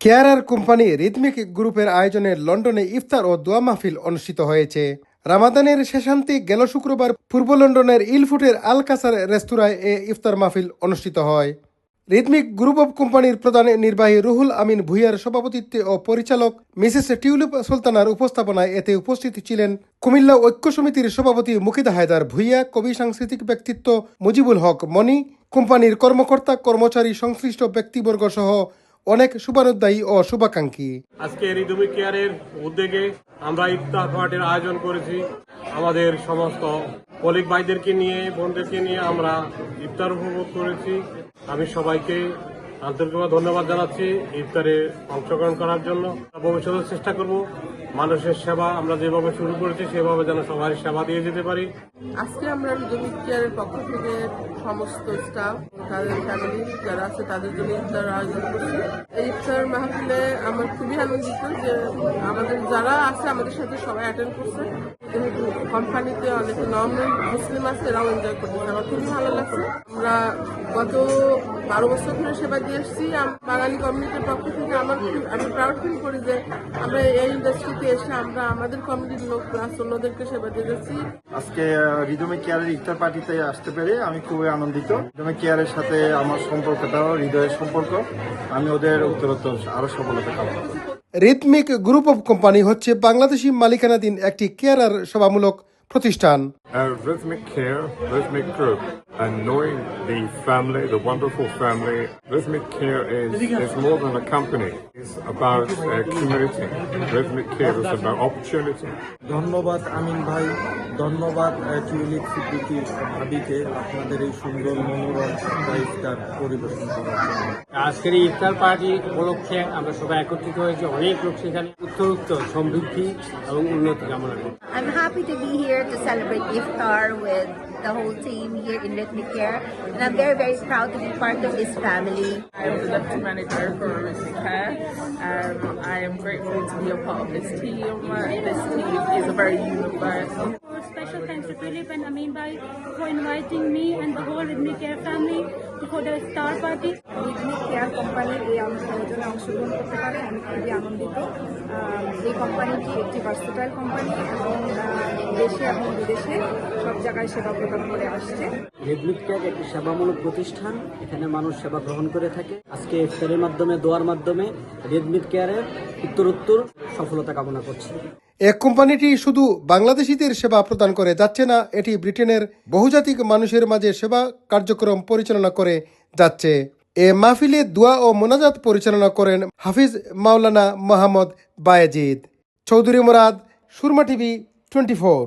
Carer company rhythmic গ্রুপের আয়োজনে লন্ডনে ইফতার ও দোয়া মাহফিল অনুষ্ঠিত হয়েছে। রামাদানের শেষান্তে গেল শুক্রবার পূর্ব লন্ডনের ইলফুটের আলকাসার রেস্তোরাঁয় এ ইফতার মাহফিল অনুষ্ঠিত হয়। রিদমিক গ্রুপ অব কোম্পানির প্রধান নির্বাহী রুহুল আমিন ভুইয়ার সভাপতিত্বে ও পরিচালক মিসেস টিউলিপ সুলতানার উপস্থাপনায় এতে উপস্থিত ছিলেন কুমিল্লা ঐক্য সমিতির সভাপতি মুকিদা হায়দার ভুইয়া, কবি সাংস্কৃতিক ব্যক্তিত্ব মুজিবুল হক মনি কোম্পানির কর্মকর্তা, কর্মচারী, সংশ্লিষ্ট ব্যক্তিবর্গ সহ অনেক শুভানুদ্দায়ী ও শুভাকাঙ্ক্ষী। আজকে রিদমি কেয়ারের উদ্যোগে আমরা ইফতার পার্টির আয়োজন করেছি। আমাদের সমস্ত কলিগ ভাইদেরকে নিয়ে, বোনদেরকে নিয়ে আমরা ইফতার উপভোগ করেছি। আমি সবাইকে আন্তরিকভাবে ধন্যবাদ জানাচ্ছি ইফতারে অংশগ্রহণ করার জন্য। ভবিষ্যতে চেষ্টা করব। মানুষের সেবা আমরা যেভাবে শুরু করেছি, সেভাবে যেন সবাই সেবা দিয়ে যেতে পারি। আজকে আমরা কেয়ারের পক্ষ থেকে সমস্ত স্টাফ তাদের ফ্যামিলি যারা আছে, তাদের জন্য ইফতার আয়োজন করছি। এই ইফতার মাহফিলে আমার খুবই আনন্দিত যে আমাদের যারা আছে, আমাদের সাথে সবাই অ্যাটেন্ড করছে। যেহেতু কোম্পানিতে অনেক নন মুসলিম আছে, এরাও এনজয় করতেছে। আমার খুবই ভালো লাগছে। আমরা গত বারো বছর ধরে সেবা দিয়ে এসেছি বাঙালি কমিউনিটির পক্ষ থেকে আমার আমি প্রাউড ফিল করি যে আমরা এই ইন্ডাস্ট্রিতে এসে আমরা আমাদের কমিউনিটির লোক প্লাস অন্যদেরকে সেবা দিয়ে যাচ্ছি। আজকে রিদমে কেয়ারের ইফতার পার্টিতে আসতে পেরে আমি খুবই আনন্দিত। রিদমে কেয়ারের সাথে আমার সম্পর্কটাও হৃদয়ের সম্পর্ক। আমি ওদের উত্তরোত্তর আরও সফলতা কামনা রিদমিক গ্রুপ অব কোম্পানি হচ্ছে বাংলাদেশি মালিকানাধীন একটি কেয়ারার সেবামূলক প্রতিষ্ঠান। Uh, Rhythmic Care, Rhythmic Group, and knowing the family, the wonderful family, Rhythmic Care is, is more than a company. It's about uh, community. Rhythmic Care is about opportunity. ধন্যবাদ আমিন ভাই ধন্যবাদ আহ, tulip Siddiqui ভাবিকে আপনাদের এই সুন্দর মনোরম ইফতার পরিবেশন করার জন্য আজকের এই ইফতার পার্টি উপলক্ষে আমরা সবাই একত্রিত হয়েছি অনেক লোক সেখানে উত্তরোত্তর সমৃদ্ধি এবং উন্নতি কামনা করি I'm happy to be here to celebrate iftar with the whole team here in Rhythmic Care, and I'm very, very proud to be part of this family. I'm the deputy manager for Rhythmic Care. Um, I am grateful to be a part of this team. This team is a very universal. Special thanks to Philip and Amin Bhai for inviting me and the whole Rhythmic Care family for the star party. Care কোম্পানির এই আয়োজনে অংশগ্রহণ করতে পারে। আমি খুবই আনন্দিত। এই কোম্পানিটি একটি ভার্সেটাইল কোম্পানি এবং দেশে এবং বিদেশে সব জায়গায় সেবা প্রদান করে আসছে। রেডমিট কেয়ার একটি সেবামূলক প্রতিষ্ঠান। এখানে মানুষ সেবা গ্রহণ করে থাকে। আজকে ইফতারের মাধ্যমে দোয়ার মাধ্যমে রেডমিট কেয়ারের উত্তরোত্তর সফলতা কামনা করছি। এ কোম্পানিটি শুধু বাংলাদেশিদের সেবা প্রদান করে যাচ্ছে না, এটি ব্রিটেনের বহুজাতিক মানুষের মাঝে সেবা কার্যক্রম পরিচালনা করে যাচ্ছে। এ মাহফিলে দোয়া ও মোনাজাত পরিচালনা করেন হাফিজ মাওলানা Mohammad Bayazid. Chowdhury Murad, Surma TV, twenty four.